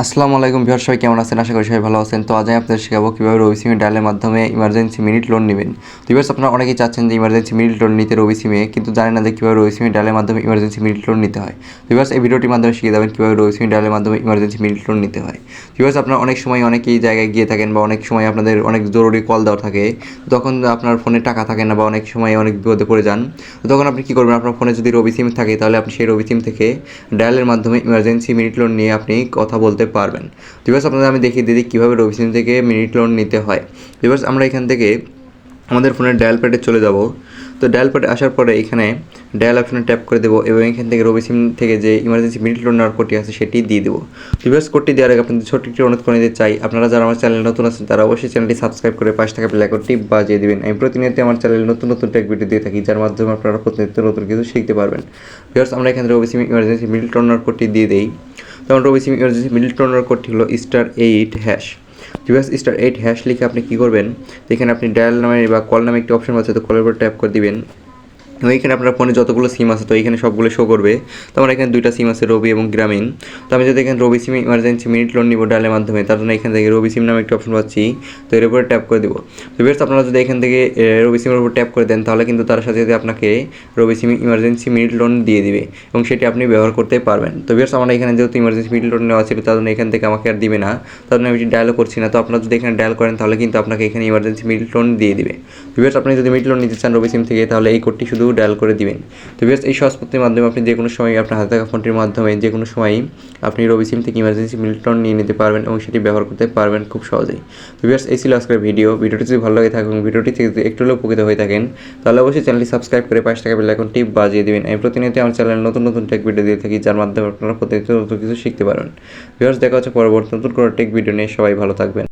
আসসালামু আলাইকুম ভিউয়ার সবাই কেমন আছেন? আশা করি সবাই ভালো আছেন। তো আজ আমি আপনাদের শেখাবো কীভাবে রবি সিমে ডায়ালের মাধ্যমে ইমার্জেন্সি মিনিট লোন নেবেন। তো ভিউয়ার্স, আপনারা অনেকেই চাচ্ছেন যে ইমার্জেন্সি মিনিট লোন নিতে রবি সিমে, কিন্তু জানেন না যে কীভাবে রবি সিমে ডায়ালের মাধ্যমে ইমার্জেন্সি মিনিট লোন নিতে হয়। তো ভিউয়ার্স, এই ভিডিওটির মাধ্যমে শিখে যাবেন কীভাবে রবি সিমে ডায়ালের মাধ্যমে ইমার্জেন্সি মিনিট লোন নিতে হয়। ভিউয়ার্স, আপনারা অনেক সময় অনেকেই জায়গায় গিয়ে থাকেন বা অনেক সময় আপনাদের অনেক জরুরি কল দেওয়ার থাকে, তখন আপনার ফোনে টাকা থাকে না বা অনেক সময় অনেক বিপদে পড়ে যান। তখন আপনি কী করবেন? আপনার ফোনে যদি রবি সিম থাকে, তাহলে আপনি সেই রবি সিম থেকে ডায়ালের মাধ্যমে ইমার্জেন্সি মিনিট লোন নিয়ে আপনি কথা বলতে পারবেন। দিবস আপনাদের আমি দেখিয়ে দিই কীভাবে রবি সিম থেকে মিনিট লোন নিতে হয়। দিবস আমরা এখান থেকে আমাদের ফোনের ডায়াল প্যাডে চলে যাব। তো ডায়াল প্যাডে আসার পরে এখানে ডায়াল অপশনে ট্যাপ করে দেবো এবং এখান থেকে রবি সিম থেকে যে ইমার্জেন্সি মিনিট লোন নেওয়ার কোডটি আছে সেটি দিয়ে দেবো। রিভার্স কোডটি দেওয়ার আগে আপনাদের ছোট্ট একটি অনুরোধ করে দিতে চাই। আপনারা যারা আমার চ্যানেল নতুন আছেন, তারা অবশ্যই চ্যানেলটি সাবস্ক্রাইব করে পাশে থাকা বেল আইকনটি বাজিয়ে দেবেন। আমি প্রতিনিয়ত আমার চ্যানেলে নতুন নতুন টেক ভিডিও দিয়ে থাকি, যার মাধ্যমে আপনারা প্রতিনিয়ত নতুন কিছু শিখতে পারবেন। ভিউয়ার্স আমরা এখানে Robi SIM emergency minute loan নেওয়ার কোডটি দিয়ে দিই। তখন রবি সিম ইমার্জেন্সি মিডিল টোনার কোডটি হলো star eight hash device star eight hash লিখে আপনি কী করবেন? এখানে আপনি ডায়াল নামে বা কল নামে একটি অপশন আছে তো কলের উপর ট্যাপ করে দিবেন। এবং এখানে আপনার ফোনে যতগুলো সিম আছে, তো এখানে সবগুলো শো করবে। তো আমার এখানে দুইটা সিম আছে রবি এবং গ্রামীণ তো আমি যদি এখানে Robi SIM emergency minute loan নিব ডায়ালের মাধ্যমে, তার জন্য এখান থেকে রবি সিম নামে একটি অপশন পাচ্ছি। তো এর উপরে ট্যাপ করে দেবো। তো বেশ আপনারা যদি এখান থেকে রবি সিমের উপর ট্যাপ করে দেন, তাহলে কিন্তু তার সাথে সাথে আপনাকে Robi SIM emergency minute loan দিয়ে দিবে এবং সেটি আপনি ব্যবহার করতে পারবেন। তো বেশ আমার এখানে যেহেতু ইমার্জেন্সি মিনিট লোন নেওয়া ছিল তার জন্য এখান থেকে আমাকে আর দিবে না। তার জন্য আমি ডায়ালও করছি না। তো আপনারা যদি এখানে ডায়াল করেন, তাহলে কিন্তু আপনাকে এখানে ইমার্জেন্সি মিনিট লোন দিয়ে দিবে। তো বেশ আপনি যদি মিনিট লোন নিতে চান রবি সিম থেকে, তাহলে এই কোডটি শুধু ডায়াল করে দিবেন। তো বেশ এই সহজ মাধ্যমে আপনি যে কোনো সময় আপনার হাতে থাকা ফোনটির মাধ্যমে যে কোনো সময়ই আপনি রবি সিম থেকে ইমার্জেন্সি মিনিট লোন নিয়ে নিতে পারবেন এবং সেটি ব্যবহার করতে পারবেন খুব সহজেই। তো বেশ এই ছিল আজকের ভিডিও ভিডিওটি যদি ভালো লাগে থাকে এবং ভিডিওটি থেকে একটু হলেও উপকৃত হয়ে থাকেন, তাহলে অবশ্যই চ্যানেলটি সাবস্ক্রাইব করে পাঁচ টাকা বেল আইকনটি বাজিয়ে দিবেন। আমি প্রতিনিয়ত আমার চ্যানেলে নতুন নতুন টেক ভিডিও দিয়ে থাকি, যার মাধ্যমে আপনারা প্রতিনিয়ত নতুন কিছু শিখতে পারবেন। ভিউয়ার্স দেখা হচ্ছে পরবর্তী নতুন কোনো টেক ভিডিও নিয়ে। সবাই ভালো থাকবেন।